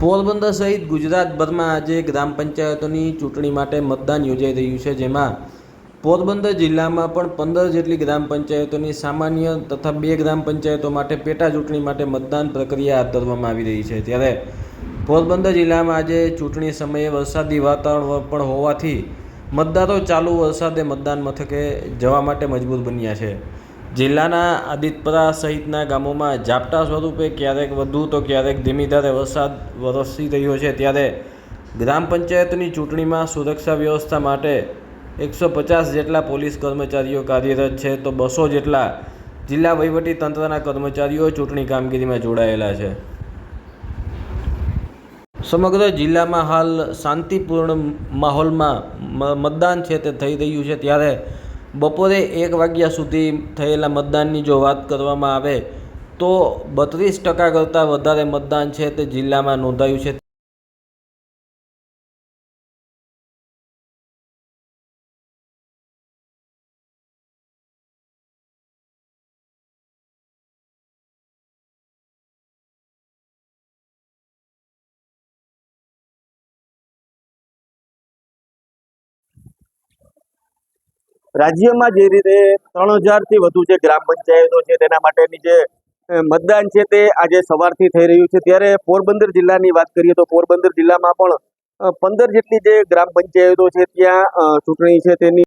પોરબંદર સહિત ગુજરાતભરમાં આજે ગ્રામ પંચાયતોની ચૂંટણી માટે મતદાન યોજાઈ રહ્યું છે, જેમાં પોરબંદર જિલ્લામાં પણ પંદર જેટલી ગ્રામ પંચાયતોની સામાન્ય તથા બે ગ્રામ પંચાયતો માટે પેટા ચૂંટણી માટે મતદાન પ્રક્રિયા હાથ ધરવામાં આવી રહી છે. ત્યારે પોરબંદર જિલ્લામાં આજે ચૂંટણી સમયે વરસાદી વાતાવરણ પણ હોવાથી મતદારો ચાલુ વરસાદે મતદાન મથકે જવા માટે મજબૂર બન્યા છે. જિલ્લાના આદિતપરા સહિતના ગામોમાં ઝાપટા સ્વરૂપે ક્યારેક વધુ તો ક્યારેક ધીમી ધારે વરસાદ વરસી રહ્યો છે. ત્યારે ગ્રામ પંચાયતની ચૂંટણીમાં સુરક્ષા વ્યવસ્થા માટે એકસો પચાસ જેટલા પોલીસ કર્મચારીઓ કાર્યરત છે તો બસો જેટલા જિલ્લા તંત્રના કર્મચારીઓ ચૂંટણી કામગીરીમાં જોડાયેલા છે. સમગ્ર જિલ્લામાં હાલ શાંતિપૂર્ણ માહોલમાં મતદાન છે તે થઈ રહ્યું છે. ત્યારે બપોરે એક વાગ્યા સુધી થયેલા મતદાનની જો વાત કરવામાં આવે, તો બત્રીસ ટકા કરતાં વધારે મતદાન છે તે જિલ્લામાં નોંધાયું છે. રાજ્યમાં જે રીતે ત્રણ હજારથી વધુ જે ગ્રામ પંચાયતો છે, તેના માટેની જે મતદાન છે તે આજે સવારથી થઈ રહ્યું છે. ત્યારે પોરબંદર જિલ્લાની વાત કરીએ તો પોરબંદર જિલ્લામાં પણ પંદર જેટલી જે ગ્રામ પંચાયતો છે ત્યાં ચૂંટણી છે તેની